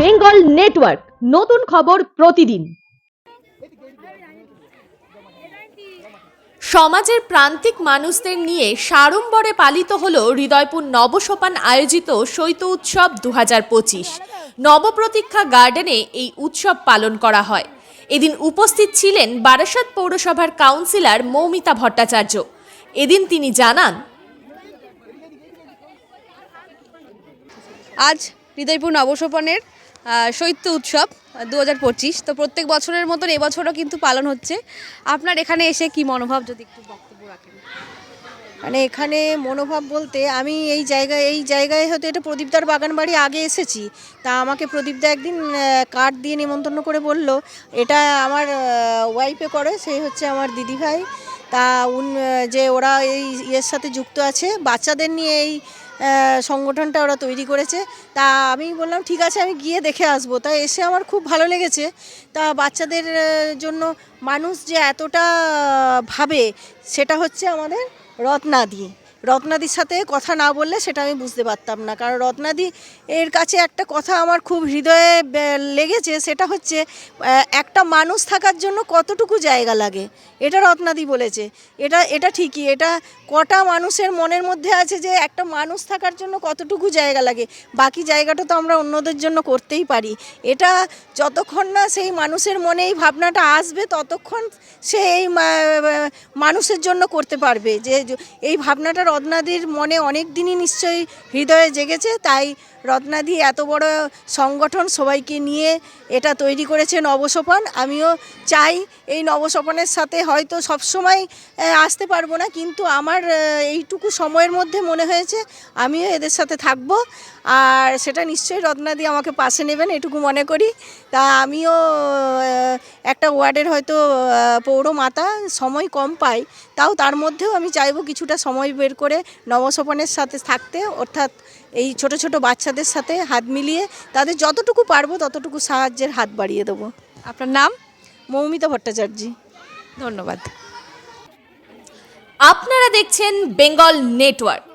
Bengal network নতুন খবর প্রতিদিন। সমাজের প্রান্তিক মানুষদের নিয়ে সাড়ম্বরে পালিত হল হৃদয়পুর নবসোপান আয়োজিত শৈত উৎসব দু নবপ্রতীক্ষা গার্ডেনে এই উৎসব পালন করা হয়। এদিন উপস্থিত ছিলেন বারাসাত পৌরসভার কাউন্সিলর মৌমিতা ভট্টাচার্য। এদিন তিনি জানান আজ হৃদয়পুর নবসোপনের শৈত্য উৎসব দু হাজার পঁচিশ। তো প্রত্যেক বছরের মতন এবছরও কিন্তু পালন হচ্ছে। আপনার এখানে এসে কি মনোভাব যদি একটু বক্তব্য রাখেন? মানে এখানে মনোভাব বলতে আমি এই জায়গায় এই জায়গায় হয়তো এটা প্রদীপদার বাগান বাড়ি আগে এসেছি। তা আমাকে প্রদীপদা একদিন কার্ড দিয়ে নিমন্ত্রণ করে বলল, এটা আমার ওয়াইফে করে সেই হচ্ছে আমার দিদিভাই। তা উন যে ওরা এই ইয়ের সাথে যুক্ত আছে, বাচ্চাদের নিয়ে এই সংগঠনটা ওরা তৈরি করেছে। তা আমি বললাম, ঠিক আছে, আমি গিয়ে দেখে আসব। তা এসে আমার খুব ভালো লেগেছে। তা বাচ্চাদের জন্য মানুষ যে এতটা ভাবে, সেটা হচ্ছে আমাদের রত্নাদি। রত্নাদির সাথে কথা না বললে সেটা আমি বুঝতে পারতাম না। কারণ রত্নাদি এর কাছে একটা কথা আমার খুব হৃদয়ে লেগেছে, সেটা হচ্ছে একটা মানুষ থাকার জন্য কতটুকু জায়গা লাগে। এটা রত্নাদি বলেছে। এটা এটা ঠিকই। এটা কটা মানুষের মনের মধ্যে আছে যে একটা মানুষ থাকার জন্য কতটুকু জায়গা লাগে। বাকি জায়গাটা তো আমরা অন্যদের জন্য করতেই পারি। এটা যতক্ষণ না সেই মানুষের মনে এই ভাবনাটা আসবে, ততক্ষণ সে এই মানুষের জন্য করতে পারবে। যে এই ভাবনাটা রত্নাদির মনে অনেক দিনই নিশ্চয়ই হৃদয়ে জেগেছে, তাই রত্নাদি এত বড় সংগঠন সবাইকে নিয়ে এটা তৈরি করেছে নবসোপান। আমিও চাই এই নবসোপানের সাথে হয়তো সবসময় আসতে পারব না, কিন্তু আমার এইটুকু সময়ের মধ্যে মনে হয়েছে আমিও এদের সাথে থাকব। আর সেটা নিশ্চয়ই রত্নাদি আমাকে পাশে নেবেন, এটুকু মনে করি। তা আমিও একটা ওয়ার্ডের হয়তো আহ, পৌরমাতা সময় কম পায় তাও তার মধ্যেও আমি চাইব কিছুটা সময় বের করে নবসোপানের সাথে থাকতে অর্থাৎ এই ছোট ছোট বাচ্চাদের সাথে হাত মিলিয়ে তাদের যতটুকু পারব ততটুকু সাহায্যের হাত বাড়িয়ে দেবো। আপনার নাম? মৌমিতা ভট্টাচার্য। ধন্যবাদ। আপনারা দেখছেন বেঙ্গল নেটওয়ার্ক।